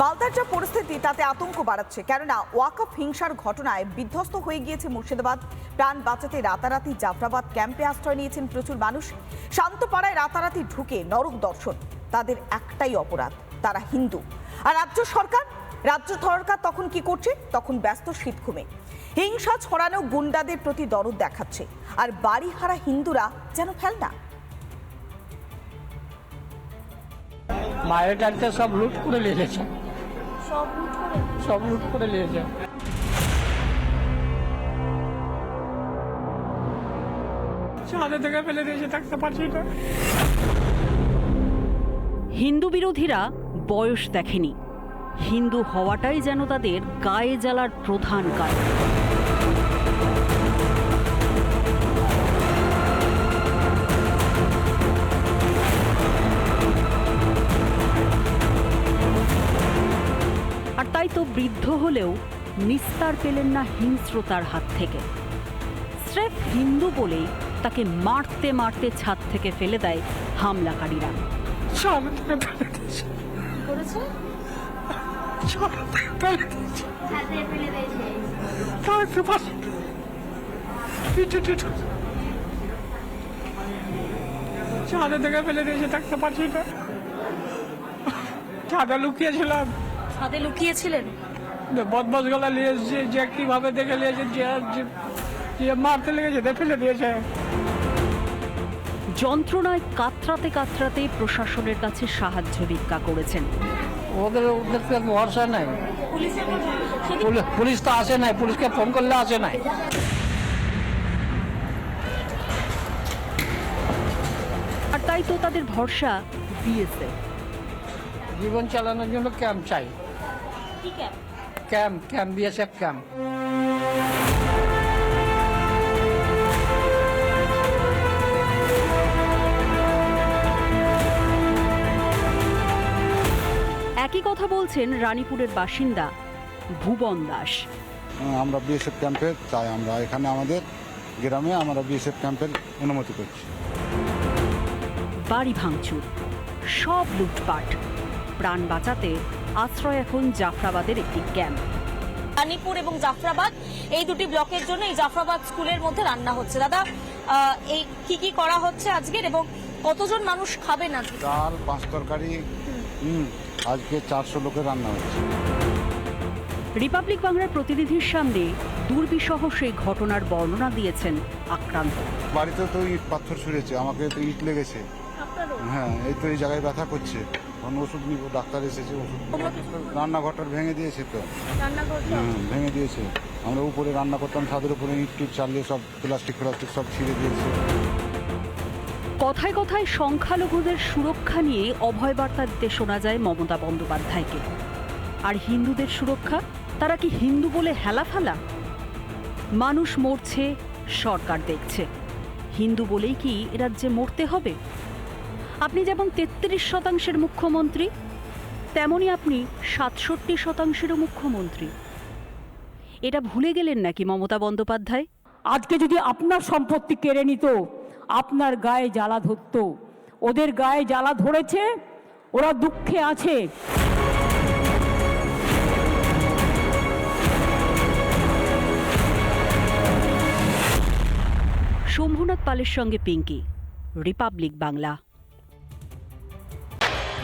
মালদার যা পরিস্থিতি, তাতে আতঙ্ক বাড়াচ্ছে। কেননা ওয়াকফ হিংসার ঘটনায় বিধ্বস্ত হয়ে গিয়েছে মুর্শিদাবাদ। প্রাণ বাঁচাতে রাতারাতি জাফরাবাদ ক্যাম্পে আশ্রয় নিয়েছেন প্রচুর মানুষ। শান্তপাড়ায় রাতারাতি ঢুকে নরক দর্শন। তাদের একটাই অপরাধ, তারা হিন্দু। আর রাজ্য সরকার? রাজ্য সরকার তখন কি করছে? তখন ব্যস্ত শীতঘুমে হিংসা ছড়ানো গুন্ডাদের প্রতি দরদ দেখাচ্ছে। আর বাড়িহারা হিন্দুরা যেন ফেলনা। মায়ের গাড়িতে সব লুট করে নিয়েছে সব লুট করে সব লুট করে নিয়েছে ছাদে থেকে ফেলে দিয়েছে থাকতে পারছি না। হিন্দু বিরোধীরা বয়স দেখেনি। হিন্দু হওয়াটাই যেন তাদের গায়ে জ্বালার প্রধান কারণ। বৃদ্ধ হলেও নিস্তার পেলেন না হিংস্রতার হাত থেকে। স্রেফ হিন্দু বলেই তাকে মারতে মারতে ছাদ থেকে ফেলে দেয় হামলাকারীরা। ছাদে থেকে ফেলে দিয়েছে। থাকতে পারছি না। থাকতে পারছি ছাদে লুকিয়েছিলাম। ছাদে লুকিয়েছিলেন? বদমাস গলা নিয়ে এসছে যে কীভাবে দেখে নিয়েছে যে যে- যে মারতে লেগেছে দেখে ফেলে দিয়েছে। যন্ত্রণায় কাতরাতে কাতরাতে প্রশাসনের কাছে সাহায্য ভিক্ষা করেছেন। ওদের ওদের ভরসা নাই। পুলিশ- পুলিশ তো আসে নাই পুলিশকে ফোন করলে আসে নাই। আর তাই তো তাদের ভরসা বিএসএফ। জীবন চালানোর জন্য ক্যাম্প চাই। ক্যাম্প? Camp BSF camp. একই কথা বলছেন রানীপুরের বাসিন্দা ভুবন দাস। আমরা বিএসএফ ক্যাম্পে চাই আমরা এখানে আমাদের গ্রামে আমরা বিএসএফ ক্যাম্পের অনুমতি করছি বাড়ি ভাঙচুর সব লুটপাট প্রাণ বাঁচাতে আশ্রয় এখন জাফরাবাদের একটি ক্যাম্প। রানীপুর এবং জাফরাবাদ এই দুটি ব্লকের জন্য এই জাফরাবাদ স্কুলের মধ্যে রান্না হচ্ছে। দাদা এই কি কি করা হচ্ছে আজকের এবং কতজন মানুষ খাবেন আজকে? ডাল পাঁচ তরকারি হুম আজকে চারশো লোকের রান্না হচ্ছে। রিপাবলিক বাংলার প্রতিনিধির সামনে দুর্বিসহ সেই ঘটনার বর্ণনা দিয়েছেন আক্রান্ত। বাড়িতে তো ইট পাথর ছুঁড়েছে আমাকে তো ইট লেগেছে। হ্যাঁ এই তো এই জায়গায় ব্যথা করছে। এখন ওষুধ নিব ডাক্তার এসেছে ওষুধ রান্নাঘরটা ভেঙে দিয়েছে তো। ভেঙে দিয়েছে। আমরা উপরে রান্না করতাম ছাদের উপরে ইট টিট চালিয়ে সব প্লাস্টিক প্লাস্টিক সব ছিঁড়ে দিয়েছে। কথায় কথায় সংখ্যালঘুদের সুরক্ষা নিয়ে অভয় বার্তা দিতে শোনা যায় মমতা বন্দ্যোপাধ্যায়কে। আর হিন্দুদের সুরক্ষা? তারা কি হিন্দু বলে হেলাফেলা? মানুষ মরছে সরকার দেখছে। হিন্দু বলেই কি এ রাজ্যে মরতে হবে? আপনি যেমন তেত্রিশ শতাংশের মুখ্যমন্ত্রী তেমনই আপনি সাতষট্টি শতাংশেরও মুখ্যমন্ত্রী। এটা ভুলে গেলেন নাকি মমতা বন্দ্যোপাধ্যায়? আজকে যদি আপনার সম্পত্তি কেড়ে নিত আপনার গায়ে জ্বালা ধরত ওদের গায়ে জ্বালা ধরেছে ওরা দুঃখে আছে। শম্ভুনাথ পালের সঙ্গে পিঙ্কি রিপাবলিক বাংলা।